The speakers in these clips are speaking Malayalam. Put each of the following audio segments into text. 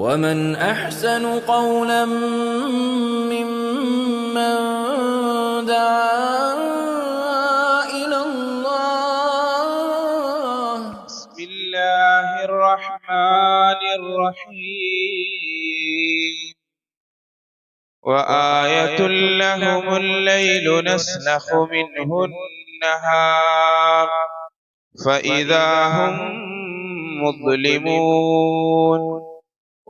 ومن احسن قولا ممن دعا إلى الله بسم الله الرحمن الرحيم وآية لهم الليل نسلخ منه النهار فإذا هم مظلمون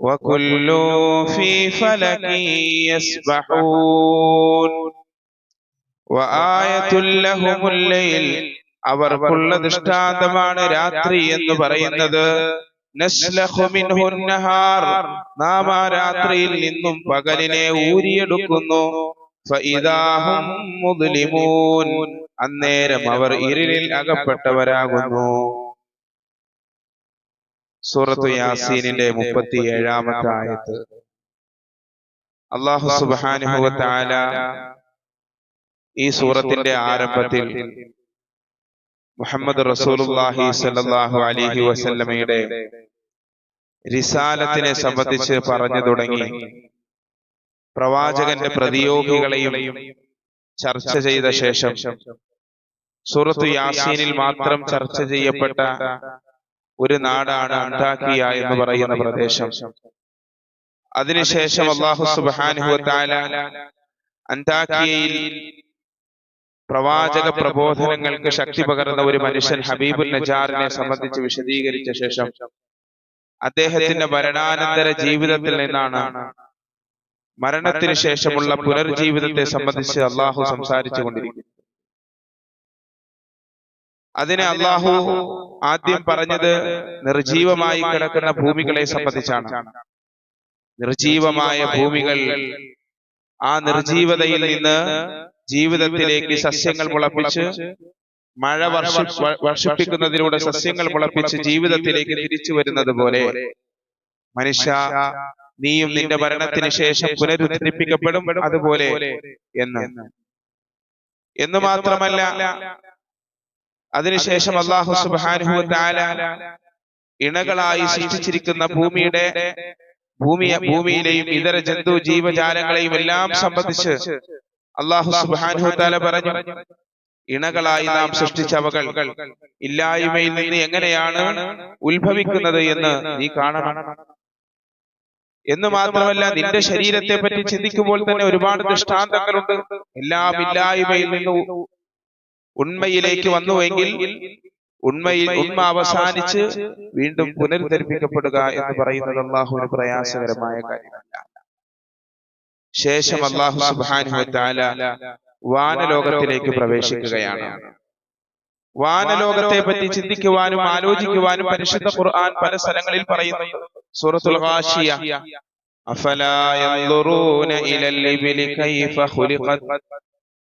وكل في فلك يسبحون وآية لهم الليل അവർക്കുള്ള ദൃഷ്ടാന്തമാണ് രാത്രി എന്ന് പറയുന്നത് നസ്ലഖു മിൻഹു നഹാർ നാം ആ രാത്രിയിൽ നിന്നും പകലിനെ ഊരിയെടുക്കുന്നു ഫഇദാഹും മുദ്ലിമൂൻ അന്നേരം അവർ ഇരുളിൽ അകപ്പെട്ടവരാകുന്നു സൂറത്തു യാസീനിന്റെ മുപ്പത്തി ഏഴാമത്തെ ആയത്ത്. അള്ളാഹു സുബാനുഭവത്താല ഈ സൂറത്തിന്റെ ആരംഭത്തിൽ മുഹമ്മദ് റസൂലുല്ലാഹി സല്ലാഹു അലിഹി വസല്ലമയുടെ റിസാലത്തിനെ സംബന്ധിച്ച് പറഞ്ഞു തുടങ്ങി. പ്രവാചകന്റെ പ്രതിയോഗികളെയും ചർച്ച ചെയ്ത ശേഷം സൂറത്തു യാസീനിൽ മാത്രം ചർച്ച ചെയ്യപ്പെട്ട ഒരു നാടാണ് അന്താക്കിയ എന്ന് പറയുന്ന പ്രദേശം. അതിനുശേഷം അള്ളാഹു തആല അന്താക്കിയയിൽ പ്രവാചക പ്രബോധനങ്ങൾക്ക് ശക്തി പകർന്ന ഒരു മനുഷ്യൻ ഹബീബുൽ നജാറിനെ സംബന്ധിച്ച് വിശദീകരിച്ച ശേഷം അദ്ദേഹത്തിന്റെ മരണാനന്തര ജീവിതത്തിൽ നിന്നാണ് മരണത്തിന് ശേഷമുള്ള പുനർജീവിതത്തെ സംബന്ധിച്ച് അള്ളാഹു സംസാരിച്ചു കൊണ്ടിരിക്കുന്നു. അതിനെ അള്ളാഹു ആദ്യം പറഞ്ഞത് നിർജീവമായി കിടക്കുന്ന ഭൂമികളെ സംബന്ധിച്ചാണ്. നിർജീവമായ ഭൂമികൾ. ആ നിർജീവതയിൽ നിന്ന് ജീവിതത്തിലേക്ക് സസ്യങ്ങൾ മുളപ്പിച്ച് മഴ വർഷ വർഷിപ്പിക്കുന്നതിലൂടെ സസ്യങ്ങൾ മുളപ്പിച്ച് ജീവിതത്തിലേക്ക് തിരിച്ചു വരുന്നത് പോലെ മനുഷ്യ നീയും നിന്റെ മരണത്തിന് ശേഷം പുനരുദ്ധരിപ്പിക്കപ്പെടും അതുപോലെ എന്ന്. എന്ന്. മാത്രമല്ല അതിനുശേഷം അള്ളാഹു സുബാനുഹു താല ഇണകളായി സൃഷ്ടിച്ചിരിക്കുന്ന ഭൂമിയുടെ ഭൂമി ഭൂമിയിലെയും ഇതര ജന്തു ജീവജാലങ്ങളെയും എല്ലാം സംബന്ധിച്ച് അള്ളാഹു സുബാനുഹു താല പറഞ്ഞു ഇണകളായി നാം സൃഷ്ടിച്ചവകൾ ഇല്ലായ്മയിൽ നിന്ന് എങ്ങനെയാണ് ഉത്ഭവിക്കുന്നത് എന്ന് നീ കാണണം. എന്ന് മാത്രമല്ല നിന്റെ ശരീരത്തെ പറ്റി ചിന്തിക്കുമ്പോൾ തന്നെ ഒരുപാട് ദൃഷ്ടാന്തങ്ങളുണ്ട്. എല്ലാം ഇല്ലായ്മയിൽ നിന്ന് ഉണ്മയിലേക്ക് വന്നുവെങ്കിൽ ഉണ്മയിൽ ഉണ്മ അവസാനിച്ച് വീണ്ടും പുനരുദ്ധരിപ്പിക്കപ്പെടുക എന്ന് പറയുന്നത് അള്ളാഹുവിന് പ്രയാസകരമായ കാര്യമല്ല. ശേഷം അള്ളാഹു സുബാനുഹു താല വാനലോകത്തിലേക്ക് പ്രവേശിക്കുകയാണ്. വാനലോകത്തെ പറ്റി ചിന്തിക്കുവാനും ആലോചിക്കുവാനും പരിശുദ്ധ ഖുർആൻ പല സ്ഥലങ്ങളിൽ പറയുന്നു. സൂറത്തുൽ ഖാശിയ അഫലാ യൻദുറൂന ഇലൽ ഇബ്ലി കൈഫ ഖുലിഖത്.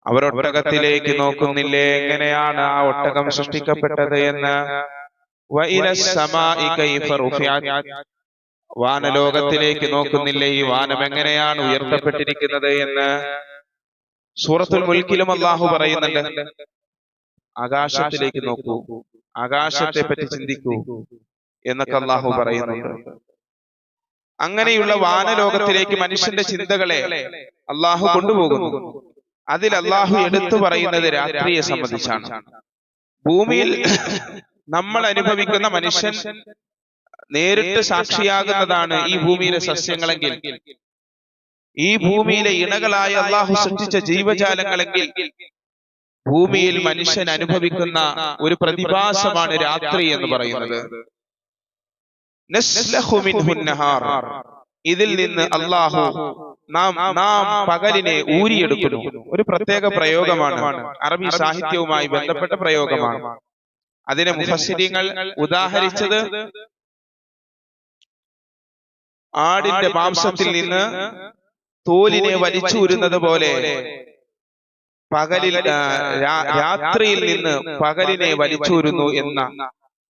അവർ ഒട്ടകത്തിലേക്ക് നോക്കുന്നില്ലേ? എങ്ങനെയാണ് ആ ഒട്ടകം സൃഷ്ടിക്കപ്പെട്ടത് എന്ന്? വാനലോകത്തിലേക്ക് നോക്കുന്നില്ലേ ഈ വാനം എങ്ങനെയാണ് ഉയർത്തപ്പെട്ടിരിക്കുന്നത് എന്ന്? സൂറത്തുൽ മുൽക്കിലും അള്ളാഹു പറയുന്നുണ്ട്. ആകാശത്തിലേക്ക് നോക്കൂ. ആകാശത്തെ പറ്റി ചിന്തിക്കൂ എന്നൊക്കെ അള്ളാഹു പറയുന്നുണ്ട്. അങ്ങനെയുള്ള വാനലോകത്തിലേക്ക് മനുഷ്യന്റെ ചിന്തകളെ അള്ളാഹു കൊണ്ടുപോകുന്നു. അതിൽ അള്ളാഹു എടുത്തു പറയുന്നത് രാത്രിയെ സംബന്ധിച്ചാണ്. ഭൂമിയിൽ നമ്മൾ അനുഭവിക്കുന്ന മനുഷ്യൻ നേരിട്ട് സാക്ഷിയാകുന്നതാണ് ഈ ഭൂമിയിലെ സസ്യങ്ങളെങ്കിൽ. ഈ ഭൂമിയിലെ ഇണകളായ അള്ളാഹു സൃഷ്ടിച്ച ജീവജാലങ്ങളെങ്കിൽ ഭൂമിയിൽ മനുഷ്യൻ അനുഭവിക്കുന്ന ഒരു പ്രതിഭാസമാണ് രാത്രി എന്ന് പറയുന്നത്. ഇതിൽ നിന്ന് അള്ളാഹു നാം നാം പകലിനെ ഊരിയെടുക്കുന്നു. ഒരു പ്രത്യേക പ്രയോഗമാണ്. അറബി സാഹിത്യവുമായി ബന്ധപ്പെട്ട പ്രയോഗമാണ്. അതിനെ മുഫസ്സിരിങ്ങൾ ഉദാഹരിച്ചത് ആടിന്റെ മാംസത്തിൽ നിന്ന് തോലിനെ വലിച്ചൂരുന്നത് പോലെ പകലിൽ രാത്രിയിൽ നിന്ന് പകലിനെ വലിച്ചൂരുന്നു എന്ന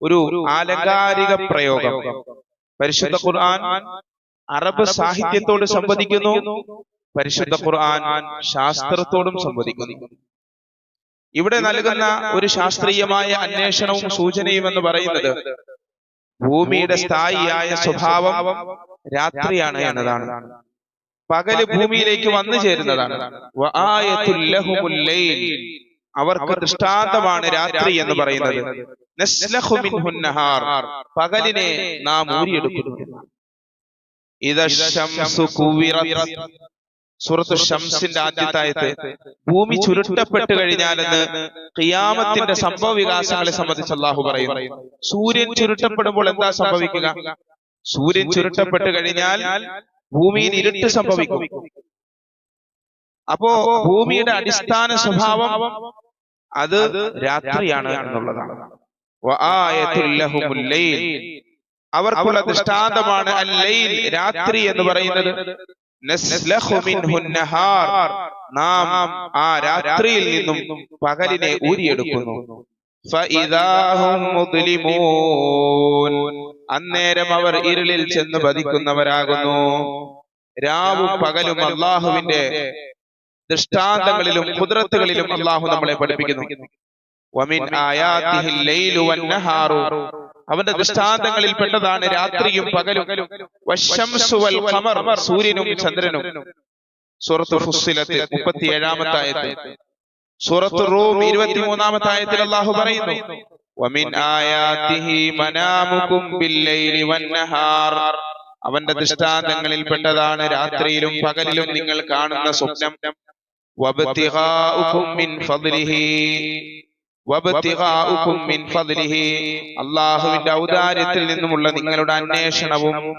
ഒരു ആലങ്കാരിക പ്രയോഗം. പരിശുദ്ധ ഖുർആൻ അറബ് സാഹിത്യത്തോട് സംവദിക്കുന്നു പരിശുദ്ധ ഖുർആൻ ശാസ്ത്രത്തോടും സംവദിക്കുന്നു. ഇവിടെ നൽകുന്ന ഒരു ശാസ്ത്രീയമായ അന്വേഷണവും സൂചനയും എന്ന് പറയുന്നത് ഭൂമിയുടെ സ്ഥായിയായ സ്വഭാവം രാത്രിയാണ് എന്നതാണ്. പകൽ ഭൂമിയിലേക്ക് വന്നു ചേരുന്നതാണ്. അവർക്ക് ദൃഷ്ടാന്തമാണ് രാത്രി എന്ന് പറയുന്നത്. പകലിനെ നാം ഊരിയെടുക്കുന്നു. സൂറത്തു ഷംസിന്റെ ആദ്യത്തായത്ത് ഭൂമി ചുരുട്ടപ്പെട്ട് കഴിഞ്ഞാലെന്ന് ഖിയാമത്തിന്റെ സംഭവ വികാസങ്ങളെ സംബന്ധിച്ച് അള്ളാഹു പറയും സൂര്യൻ ചുരുട്ടപ്പെടുമ്പോൾ എന്താ സംഭവിക്കുക? സൂര്യൻ ചുരുട്ടപ്പെട്ട് കഴിഞ്ഞാൽ ഭൂമിയിൽ ഇരുട്ട് സംഭവിക്കും. അപ്പോ ഭൂമിയുടെ അടിസ്ഥാന സ്വഭാവം അത് രാത്രിയാണ് എന്നുള്ളതാണ്. അവർക്കുള്ള ദൃഷ്ടാന്തമാണ് രാത്രി എന്ന് പറയുന്നത്. നാം ആ രാത്രിയിൽ നിന്നും പകലിനെ ഊരിയെടുക്കുന്നു. അന്നേരം അവർ ഇരുളിൽ ചെന്ന് പതിക്കുന്നവരാകുന്നു. രാവും പകലും അള്ളാഹുവിന്റെ ദൃഷ്ടാന്തങ്ങളിലും കുതിരത്തുകളിലും അള്ളാഹു നമ്മളെ പഠിപ്പിക്കുന്നു. അവന്റെ ദൃഷ്ടാന്തങ്ങളിൽ പെട്ടതാണ് രാത്രിയും പകലും. സൂര്യനും ചന്ദ്രനും. സൂറത്ത് ഫുസ്സിലത്ത് മുപ്പത്തിയേഴാമത്തെ ആയത്ത് സൂറത്ത് റൂം ഇരുപത്തിമൂന്നാമത്തെ ആയത്തിൽ അള്ളാഹു പറയുന്നു വമിൻ آياته منامكم بالليل വന്നഹാർ അവന്റെ ദൃഷ്ടാന്തങ്ങളിൽ പെട്ടതാണ് രാത്രിയിലും പകലിലും നിങ്ങൾ കാണുന്ന സ്വപ്നം. അള്ളാഹുവിന്റെ ഔദാര്യത്തിൽ നിന്നുമുള്ള നിങ്ങളുടെ അന്വേഷണവും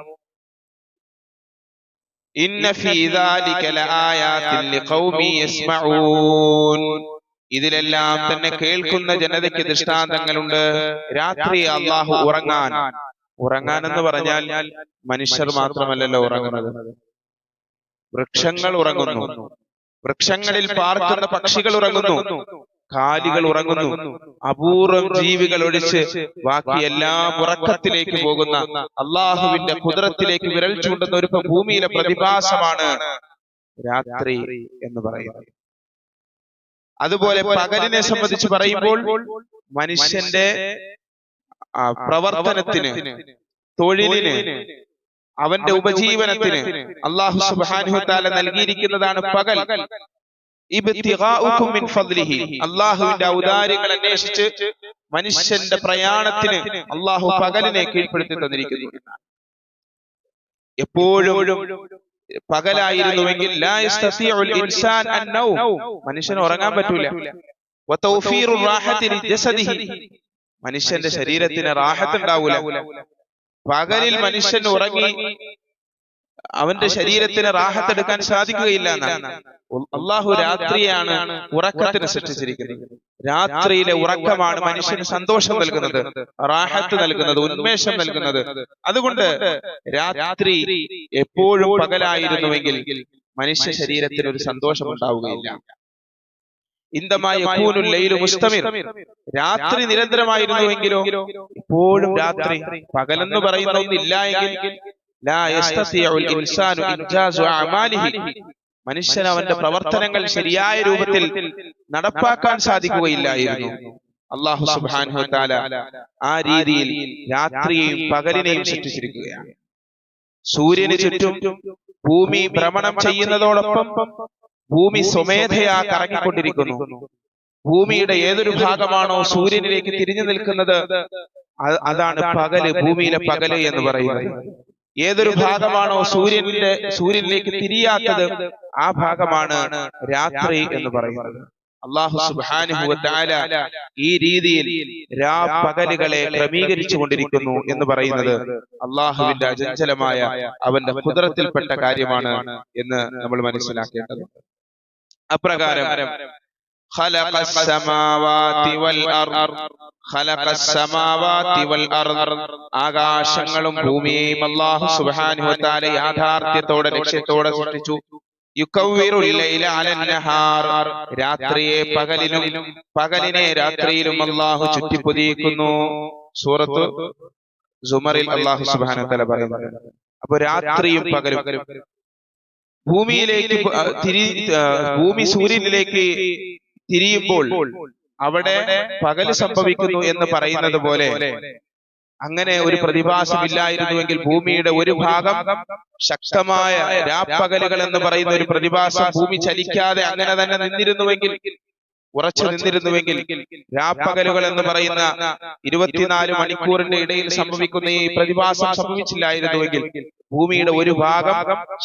ഇതിലെല്ലാം തന്നെ കേൾക്കുന്ന ജനതയ്ക്ക് ദൃഷ്ടാന്തങ്ങളുണ്ട്. രാത്രി അള്ളാഹു ഉറങ്ങാൻ. ഉറങ്ങാൻ. എന്ന് പറഞ്ഞാൽ മനുഷ്യർ മാത്രമല്ലല്ലോ ഉറങ്ങുന്നത്. വൃക്ഷങ്ങൾ ഉറങ്ങുന്നു. വൃക്ഷങ്ങളിൽ പാർക്കുന്ന പക്ഷികൾ ഉറങ്ങുന്നു. കാലികൾ ഉറങ്ങുന്നു. അപൂർവം ജീവികൾ ഒഴിച്ച് ബാക്കി എല്ലാം ഉറക്കത്തിലേക്ക് പോകുന്ന അള്ളാഹുവിന്റെ കുതിരത്തിലേക്ക് വിരൽ ചൂണ്ടുന്ന ഒരു ഭൂമിയിലെ പ്രതിഭാസമാണ് രാത്രി എന്ന് പറയുന്നത്. അതുപോലെ പകലിനെ സംബന്ധിച്ച് പറയുമ്പോൾ മനുഷ്യന്റെ പ്രവർത്തനത്തിന് തൊഴിലിന് അവന്റെ ഉപജീവനത്തിന് അള്ളാഹു സുബ്ഹാനഹു തആല നൽകിയിരിക്കുന്നതാണ് പകൽ. അള്ളാഹുവിന്റെ ഔദാര്യങ്ങൾ അന്വേഷിച്ച് മനുഷ്യന്റെ പ്രയാണത്തിന് അള്ളാഹു പകലിനെ കീഴ്പ്പെടുത്തി തന്നിരിക്കുന്നു. എപ്പോഴും പകലായിരുന്നുവെങ്കിൽ മനുഷ്യന് ഉറങ്ങാൻ പറ്റൂല. മനുഷ്യന്റെ ശരീരത്തിന് റാഹത്ത് ഉണ്ടാവൂല. പകലിൽ മനുഷ്യൻ ഉറങ്ങി അവന്റെ ശരീരത്തിന് റാഹത്ത് എടുക്കാൻ സാധിക്കുകയില്ല എന്നാണ്. അള്ളാഹു രാത്രിയാണ് ഉറക്കത്തിന് സൃഷ്ടിച്ചിരിക്കുന്നത്. രാത്രിയിലെ ഉറക്കമാണ് മനുഷ്യന് സന്തോഷം നൽകുന്നത്. റാഹത്ത് നൽകുന്നത് ഉന്മേഷം നൽകുന്നത്. അതുകൊണ്ട് രാത്രി എപ്പോഴും പകലായിരുന്നുവെങ്കിൽ മനുഷ്യ ശരീരത്തിന് ഒരു സന്തോഷം ഉണ്ടാവുകയില്ല. രാത്രി നിരന്തരമായിരുന്നുവെങ്കിലോ എപ്പോഴും രാത്രി പകലെന്ന് പറയുന്ന ഒന്നില്ല എങ്കിൽ മനുഷ്യൻ അവന്റെ പ്രവർത്തനങ്ങൾ ശരിയായ രൂപത്തിൽ നടപ്പാക്കാൻ സാധിക്കുകയില്ലായിരുന്നു. അള്ളാഹു സുബ്ഹാനഹു തആല ആ രീതിയിൽ രാത്രിയെയും പകലിനെയും സൃഷ്ടിച്ചിരിക്കുകയാണ്. സൂര്യന് ചുറ്റും ഭൂമി ഭ്രമണം ചെയ്യുന്നതോടൊപ്പം ഭൂമി സ്വമേധയാ കറങ്ങിക്കൊണ്ടിരിക്കുന്നു. ഭൂമിയുടെ ഏതൊരു ഭാഗമാണോ സൂര്യനിലേക്ക് തിരിഞ്ഞു നിൽക്കുന്നത് അതാണ് പകൽ ഭൂമിയിലെ പകൽ എന്ന് പറയുന്നത്. ഏതൊരു ഭാഗമാണോ സൂര്യന്റെ സൂര്യനിലേക്ക് തിരിയാത്തത് ആ ഭാഗമാണ് രാത്രി എന്ന് പറയുന്നത്. അള്ളാഹു ഈ രീതിയിൽ രാ പകലുകളെ ക്രമീകരിച്ചു കൊണ്ടിരിക്കുന്നു എന്ന് പറയുന്നത് അള്ളാഹുവിന്റെ അചഞ്ചലമായ അവന്റെ കുതിരത്തിൽപ്പെട്ട കാര്യമാണ് എന്ന് നമ്മൾ മനസ്സിലാക്കേണ്ടത് അപ്രകാരം خلق السماوات والأرض خلق السماوات والأرض ആകാശങ്ങളും ഭൂമിയെയും അല്ലാഹു സുബ്ഹാനഹു വതആല യാഥാർത്ഥ്യത്തോടെ ലക്ഷ്യത്തോടെ സൃഷ്ടിച്ചു യുക്കവ്വിറുൽ ലൈല അലൻ നഹാർ രാത്രിയെ പകലിലും പകലിനെ രാത്രിയിലും അല്ലാഹു ചുറ്റിപ്പൊതിയിക്കുന്നു സൂറത്ത് സുമറിൽ അല്ലാഹു സുബ്ഹാനഹു വതആല പറയുന്നു അപ്പൊ രാത്രിയും പകലും ഭൂമിയിലേക്ക് പ- തിരി ആ, ഭൂമി സൂര്യനിലേക്ക് തിരിയുമ്പോൾ അവിടെ പകൽ സംഭവിക്കുന്നു എന്ന് പറയുന്നത് പോലെ അങ്ങനെ ഒരു പ്രതിഭാസമില്ലായിരുന്നുവെങ്കിൽ ഭൂമിയുടെ ഒരു ഭാഗം ശക്തമായ രാപ്പകലുകൾ എന്ന് പറയുന്ന ഒരു പ്രതിഭാസം ഭൂമി ചലിക്കാതെ അങ്ങനെ തന്നെ നിന്നിരുന്നുവെങ്കിൽ ഉറച്ചു നിന്നിരുന്നുവെങ്കിൽ രാപ്പകലുകൾ എന്ന് പറയുന്ന ഇരുപത്തിനാല് മണിക്കൂറിന്റെ ഇടയിൽ സംഭവിക്കുന്ന ഈ പ്രതിഭാസം സംഭവിച്ചില്ലായിരുന്നുവെങ്കിൽ ഭൂമിയുടെ ഒരു ഭാഗം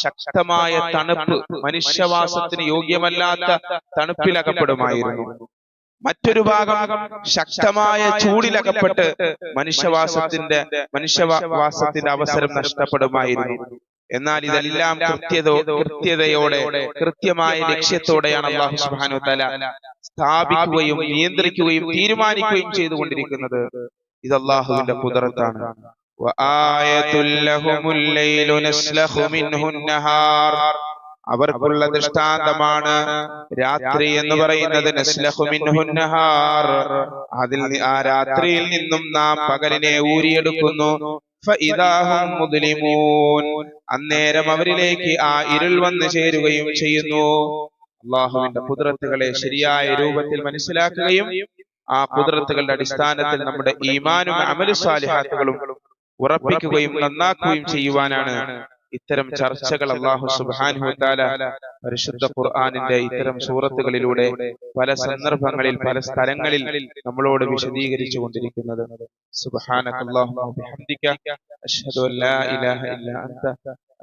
ശക്തമായ തണുപ്പ് മനുഷ്യവാസത്തിന് യോഗ്യമല്ലാത്ത തണുപ്പിലകപ്പെടുമായിരുന്നു. മറ്റൊരു ഭാഗം ശക്തമായ ചൂടിലകപ്പെട്ട് മനുഷ്യവാസത്തിന്റെ മനുഷ്യവാസത്തിന്റെ അവസരം നഷ്ടപ്പെടുമായിരുന്നു. എന്നാൽ ഇതെല്ലാം കൃത്യതോ കൃത്യതയോടെ കൃത്യമായ ലക്ഷ്യത്തോടെയാണ് അള്ളാഹു സുബ്ഹാനഹു തല സ്ഥാപിക്കുകയും നിയന്ത്രിക്കുകയും തീരുമാനിക്കുകയും ചെയ്തുകൊണ്ടിരിക്കുന്നത് ഇത് അള്ളാഹുവിന്റെ കുതിരത്താണ്. അവർക്കുള്ള ദൃഷ്ടാന്തമാണ് രാത്രി എന്ന് പറയുന്നത് അതിൽ ആ രാത്രിയിൽ നിന്നും നാം പകലിനെ ഊരിയെടുക്കുന്നു. മുദ്ലിമൂൻ. അന്നേരം അവരിലേക്ക് ആ ഇരുൾ വന്നു ചേരുകയും ചെയ്യുന്നു. അള്ളാഹുവിന്റെ കുതിരത്തുകളെ ശരിയായ രൂപത്തിൽ മനസ്സിലാക്കുകയും ആ കുതിരത്തുകളുടെ അടിസ്ഥാനത്തിൽ നമ്മുടെ ഈമാനും അമലു സാലിഹാത്തുകളും ഉറപ്പിക്കുകയും നന്നാക്കുകയും ചെയ്യുവാനാണ്. ഇത്തരം ചർച്ചകൾ അള്ളാഹു സുബ്ഹാനഹു വതആല പരിശുദ്ധ ഖുർആാനിന്റെ ഇത്തരം സൂറത്തുകളിലൂടെ പല സന്ദർഭങ്ങളിൽ പല സ്ഥലങ്ങളിൽ നമ്മളോട് വിശദീകരിച്ചു കൊണ്ടിരിക്കുന്നത് സുബ്ഹാനകല്ലാഹുമ്മ അഷ്ഹദു അല്ലാ ഇലാഹ ഇല്ലാ അൻത.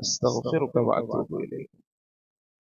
അസ്തഗ്ഫിറുക വഅതൂബു ഇലൈക്.